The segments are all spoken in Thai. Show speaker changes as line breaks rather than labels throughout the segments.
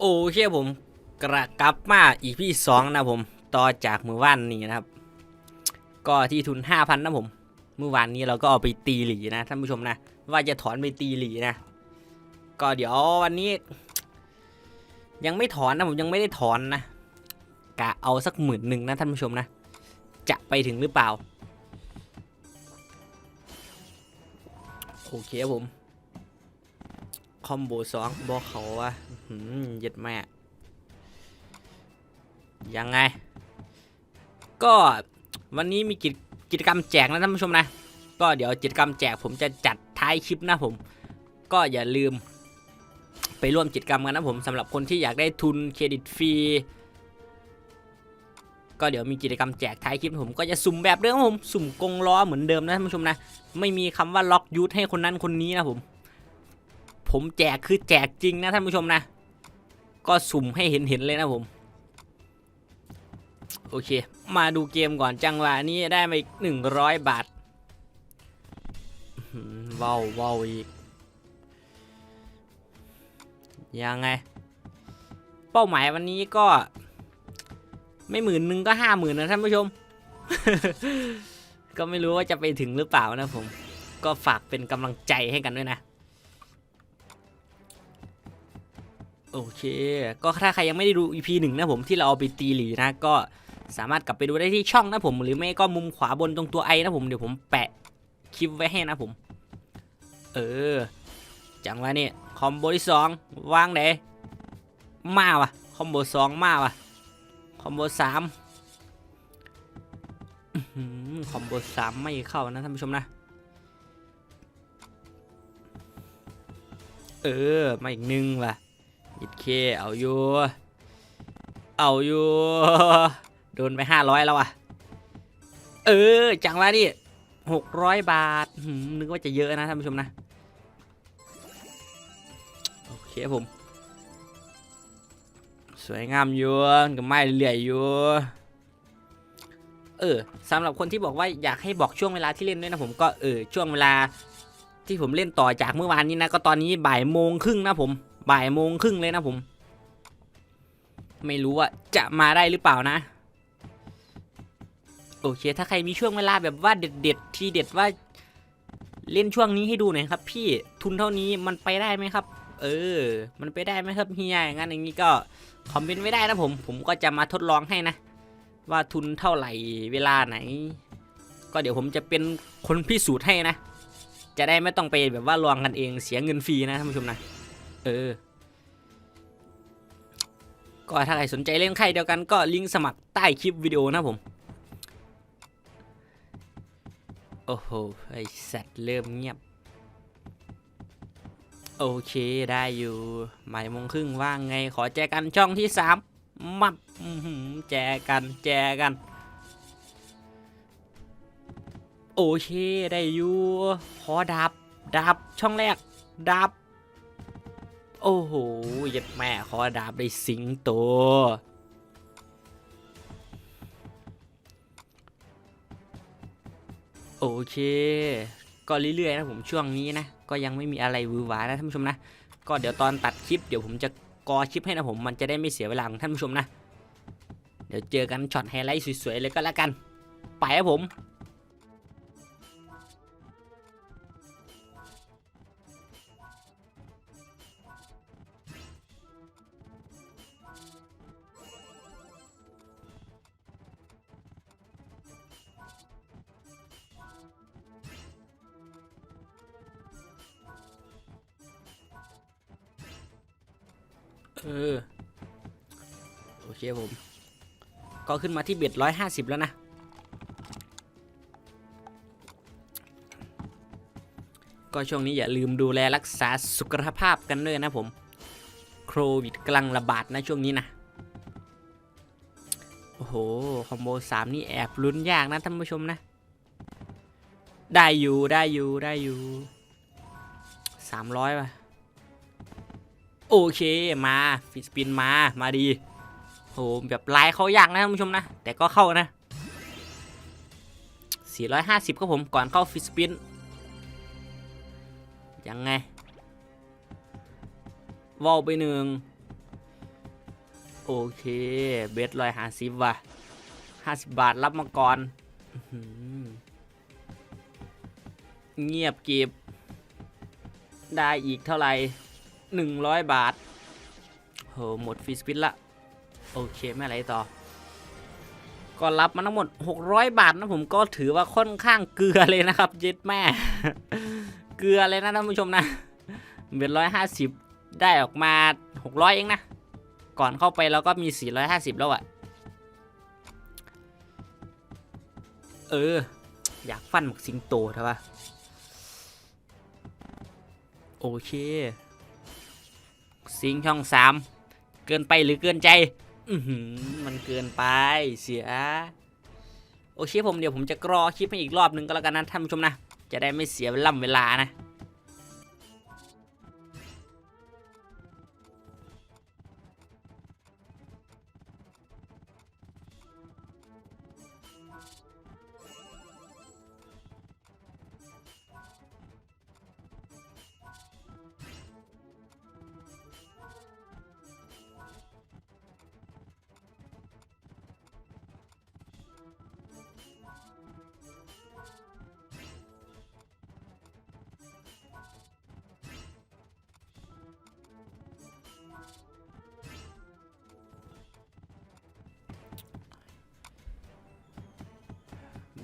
โอเคผมกระกลับมาอีพี่สองนะผมต่อจากมือว่านนี้นะครับ ก็ที่ทุนห้าพันนะผมเมื่อวานนี้เราก็เอาไปตีหลีนะท่านผู้ชมนะ ว่าจะถอนไปตีหลีนะ ก็เดี๋ยววันนี้ ยังไม่ถอนนะผมยังไม่ได้ถอนนะกะเอาสักหมื่นหนึ่งนะท่านผู้ชมนะ จะไปถึงหรือเปล่าโอเคครับผม คอมโบสองบอกเขาว่าหืมเย็ดแม่ยังไง ก็วันนี้มีกิจกิจกรรมแจกนะท่านผู้ชมนะ ก็เดี๋ยวกิจกรรมแจกผมจะจัดท้ายคลิปนะผม ก็อย่าลืม ไปร่วมกิจกรรมกันนะผมสำหรับคนที่อยากได้ทุนเครดิตฟรีก็เดี๋ยวมีกิจกรรมแจกท้ายคลิปผมก็จะสุ่มแบบเดิมผมสุ่มกงล้อเหมือนเดิมนะท่านผู้ชมนะ ไม่มีคำว่าล็อกยูทให้คนนั้นคนนี้นะผม ผมแจกคือแจกจริงนะท่านผู้ชมนะ ก็สุ่มให้เห็นเห็นๆเลยนะผม โอเค มาดูเกมก่อนจังหวะนี้ได้มาอีกหนึ่งร้อยบาทเว้าวว้าวอีก ยังไง เป้าหมายวันนี้ก็ ไม่หมื่นหนึ่งก็ห้าหมื่นนะท่านผู้ชม ก็ไม่รู้ว่าจะไปถึงหรือเปล่านะผม ก็ฝากเป็นกำลังใจให้กันด้วยนะ ก็ถ้าใครยังไม่ได้ดู EP หนึ่งนะผมที่เราเอาไปตีหลีนะ ก็สามารถกลับไปดูได้ที่ช่องนะผม หรือไม่ก็มุมขวาบนตรงตัวไอนะผมเดี๋ยวผมแปะคลิปไว้ให้นะผม เออ จังวะนี่คอมโบที่สองวางไหนมาวะคอมโบสองมาวะคอมโบสามคอมโบสามไม่เข้านะท่านผู้ชมนะ เออ มาอีกหนึ่งว่ะ ยิดเคเอาอยู่ เอาอยู่ โดนไปห้าร้อยแล้วอะเออ จังวะนี่หกร้อยบาทนึกว่าจะเยอะนะท่านผู้ชมนะ โอเคผม สวยงามอยู่กับไม้เรื่อยอยู่ เออสำหรับคนที่บอกว่าอยากให้บอกช่วงเวลาที่เล่นด้วยนะผมก็เออช่วงเวลาที่ผมเล่นต่อจากเมื่อวานนี้นะก็ตอนนี้บ่ายโมงครึ่งนะผม บ่ายโมงครึ่งเลยนะผม ไม่รู้ว่าจะมาได้หรือเปล่านะ โอเค ถ้าใครมีช่วงเวลาแบบว่าเด็ดๆทีเด็ดว่า เล่นช่วงนี้ให้ดูหน่อยครับ พี่ทุนเท่านี้มันไปได้ไหมครับ เออ มันไปได้ไหมครับเฮียอย่างนั้นอย่างนี้ก็คอมเมนต์ไว้ได้นะผม ผมก็จะมาทดลองให้นะ ว่าทุนเท่าไหร่เวลาไหน ก็เดี๋ยวผมจะเป็นคนพิสูจน์ให้นะ จะได้ไม่ต้องไปแบบว่าลองกันเองเสียเงินฟรีนะท่านผู้ชมนะ เออ ก็ถ้าใครสนใจเล่นใครเดียวกันก็ลิงก์สมัครใต้คลิปวิดีโอนะผม โอ้โห ไอสัตว์เริ่มเงียบ โอเคได้อยู่หมายมงครึ่งว่างไงขอแจกันช่องที่สามมับแจกันแจกัน โอเคได้อยู่ขอดับดับช่องแรกดับ โอ้โหยัดแม่ขอดับได้สิงโตโอเค ก็เรื่อยๆนะผมช่วงนี้นะ ก็ยังไม่มีอะไรวือหวานะท่านผู้ชมนะ ก็เดี๋ยวตอนตัดคลิปเดี๋ยวผมจะกอคลิปให้นะผมมันจะได้ไม่เสียเวลาของท่านผู้ชมนะ เดี๋ยวเจอกันช็อตไฮไลท์สวยๆเลยก็แล้วกัน ไปครับผม เออ โอเคผม ก็ขึ้นมาที่เบ็ดร้อยห้าสิบแล้วนะ ก็ช่วงนี้อย่าลืมดูแลรักษาสุขภาพกันด้วยนะผมโควิดกำลังระบาดนะช่วงนี้นะ โอ้โห คอมโบสามนี่แอบลุ้นยากนะท่านผู้ชมนะ ได้อยู่ได้อยู่ได้อยู่สามร้อยป่ะ โอเคมาฟิสปินมามาดีโหแบบลายเขายากนะท่านผู้ชมนะ แต่ก็เข้านะ 450ครับผมก่อนเข้าฟิสปินยังไงวอลไปหนึ่งโอเค เบสร้อยห้าสิบว่ะห้าสิบบาทรับมาก่อนเงียบเก็บได้อีกเท่าไหร่ หนึ่งร้อยบาทโหหมดฟรีสปินละ โอเค ไม่อะไรต่อ ก็รับมาทั้งหมด 600 บาทนะผมก็ถือว่าค่อนข้างเกลือเลยนะครับเย็ดแม่ เกลือเลยนะท่านผู้ชมนะเป็นร้อยห้าสิบได้ออกมา 600 เองนะ ก่อนเข้าไปเราก็มี 450 แล้วอะเออ อยากฟันหมกสิงโตใช่ปะโอเค ซิงช่องสามเกินไปหรือเกินใจมันเกินไปเสีย โอเคผมเดี๋ยวผมจะกรอคลิปให้อีกรอบนึงก็แล้วกันนะท่านผู้ชมนะ จะได้ไม่เสียเวลาเวลานะ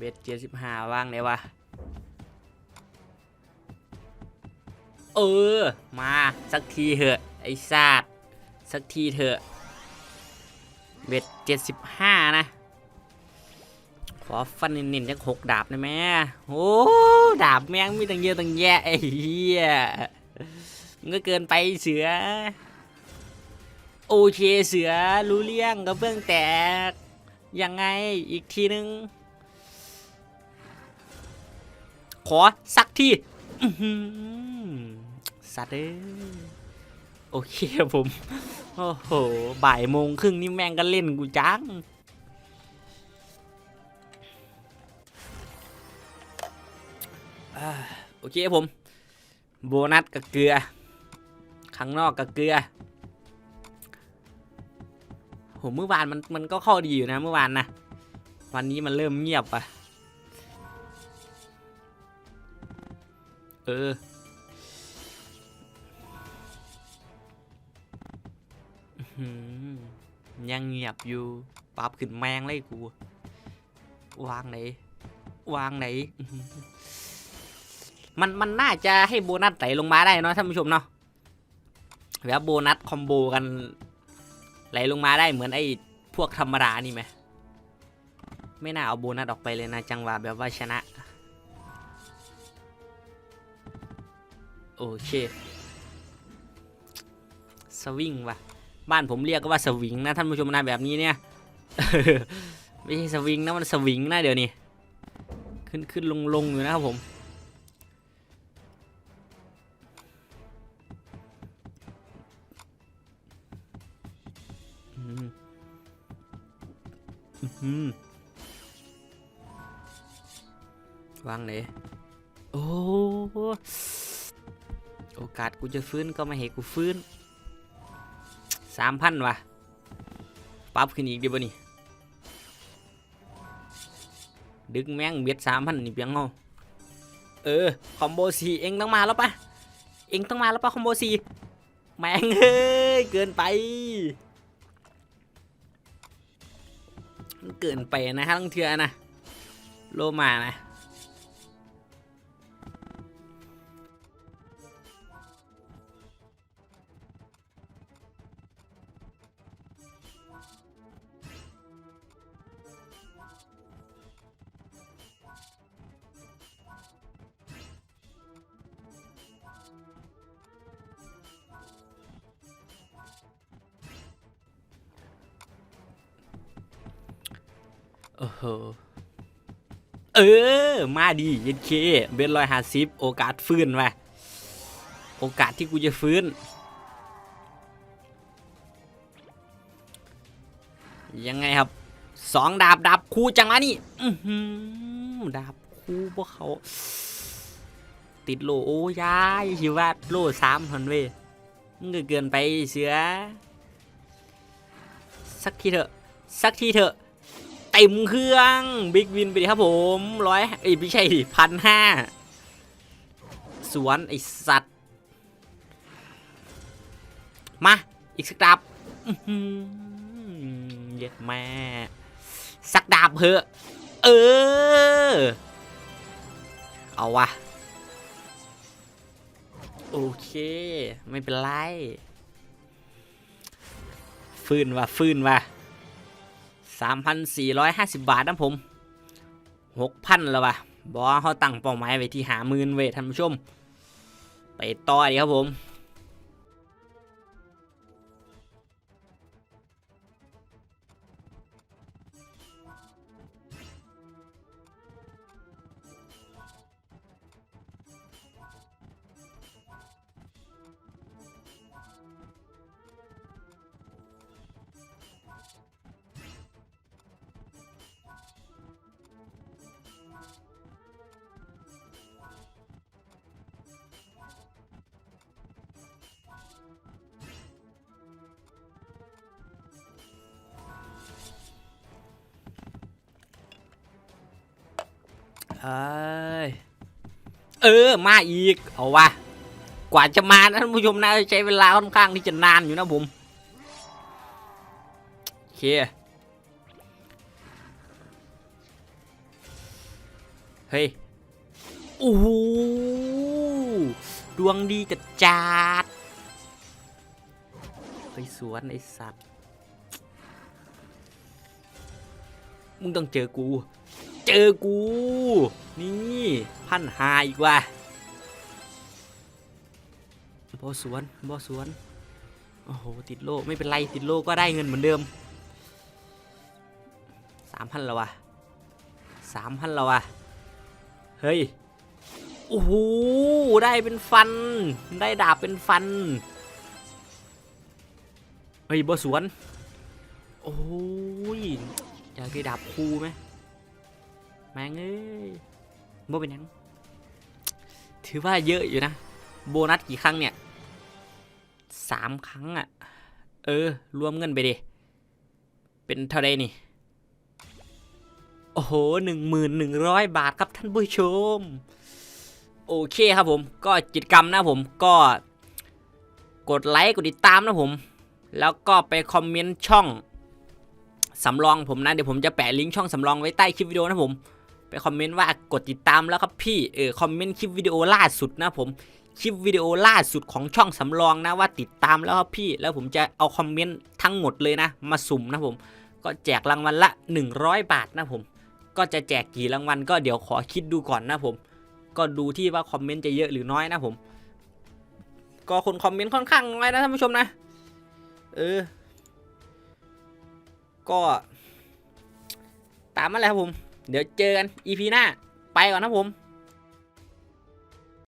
เบสเจ็ดสิบห้าว่างเลยวะเออ มาสักทีเหอะ ไอ้ซาดสักทีเถอะ เบ็ดเจ็ดสิบห้านะ ขอฟันน้นๆจักหกดาบได้ไหมโอ้ดาบแม่งมีตั้งเยอะตั้งแยะไอ้เหี้ยมันก็เกินไปเสือ โอเคเสือรู้เรื่องกระเบื้องแตก ยังไงอีกทีนึง อสักทีสัตว์เอ้โอเคครับผม โอ้โห บ่ายโมงครึ่งนี่แม่งก็เล่นกูจังอโอเคครับผม โบนัสกับเกลือ ข้างนอกกับเกลือโหเมื่อวานมันมันก็เข้าดีอยู่นะเมื่อวานนะ วันนี้มันเริ่มเงียบอะ เออ ยังเงียบอยู่ปรับขึ้นแมงเลยกู วางไหน วางไหน มันมันน่าจะให้โบนัสไหลลงมาได้เนาะท่านผู้ชมเนาะแบบโบนัสคอมโบกันไหลลงมาได้เหมือนไอ้พวกธรรมดานี่ไหม ไม่น่าเอาโบนัสออกไปเลยนะจังหวะแบบว่าชนะ อเค สวิงว่ะ บ้านผมเรียกก็ว่าสวิงนะท่านผู้ชมนะแบบนี้เนี่ย ไม่ใช่สวิงนะมันสวิงนะเดี๋ยวนี้ ขึ้นขึ้นลงลงอยู่นะครับผม อืมอืมวางไหนโอ้ โอกาสกูจะฟื้นก็ไม่ให้กูฟื้นสามพันวะปรับขึ้นอีกดีบ่นี่ดึงแม่งเบียดสามพันนี่เพียงเอาเออคอมโบสีเองต้องมาแล้วปะเองต้องมาแล้วปะคอมโบสีแม่งเฮ้ยเกินไปมันเกินไปนะฮะต้องเทือนะโลมานะ โอ้โหเออ มาดียินเคเบนร้อยห้าสิบโอกาสฟื้นว่ะโอกาสที่กูจะฟื้น ยังไงครับสองดาบดาบคู่จังวะนี่ดาบคู่พวกเขา ติดโลโอ้ยายชิว่าโลสามพันเว้ยมึงเกินไปเสือ สักทีเถอะ สักทีเถอะ เต็มเครื่องบิ๊กวินไปดิครับผมร้อยเอ้ยไม่ใช่พันห้าสวนไอสัตว์ มา อีกสักดาบเย็ดแม่สักดาบเพอะเออ เอาวะโอเค ไม่เป็นไร ฟื้นว่ะฟื้นว่ะ สามพันสี่ร้อยห้าสิบบาทนะผมหกพันแล้วว่ะบอกว่าเขาตั้งเป้าหมายไว้ที่หาหมื่นเวทท่านผู้ชม ไปต่อดีครับผม เอยเออมาอีก เอาวะกว่าจะมานะท่านผู้ชมนะใช้เวลาค่อนข้างที่จะนานอยู่นะผมโอเคเฮ้ยโอ้โหดวงดีจัดจัดไปสวนไอสัตว์ มึงต้องเจอกู เจอกู นี่พันหาอีกว่าบอสวนบอสวน โอ้โห ติดโลไม่เป็นไร ติดโลก็ได้เงินเหมือนเดิมสามพันแล้ววะสามพันแล้ววะเฮ้ย โอ้โห ได้เป็นฟัน ได้ดาบเป็นฟัน เฮ้ยบอสวน โอ้ยอยากได้ดาบคูไหม แมงเอ้ยโบเป็นยังถือว่าเยอะอยู่นะ โบนัสกี่ครั้งเนี่ยสามครั้งอะ่ะ เออ รวมเงินไปดิ เป็นเท่าไรนี่ โอ้โหหนึ่งหมื่นหนึ่งร้อยบาทครับท่านผู้ชม โอเคครับผม ก็กิจกรรมนะผม ก็กดไลค์ กดติดตามนะผม แล้วก็ไปคอมเมนต์ช่องสำรองผมนะ เดี๋ยวผมจะแปะลิงก์ช่องสำรองไว้ใต้คลิปวิดีโอนะผม ไปคอมเมนต์ว่ากดติดตามแล้วครับพี่เออคอมเมนต์คลิปวิดีโอล่าสุดนะผมคลิปวิดีโอล่าสุดของช่องสำรองนะว่าติดตามแล้วครับพี่แล้วผมจะเอาคอมเมนต์ทั้งหมดเลยนะ มาสุ่มนะผม ก็แจกรางวัลละ 100 บาทนะผม ก็จะแจกกี่รางวัลก็เดี๋ยวขอคิดดูก่อนนะผม ก็ดูที่ว่าคอมเมนต์จะเยอะหรือน้อยนะผม ก็คนคอมเมนต์ค่อนข้างน้อยนะท่านผู้ชมนะเออ ก็ ตามมาแล้วครับผม เดี๋ยวเจอกัน EP หน้า ไปก่อนนะผม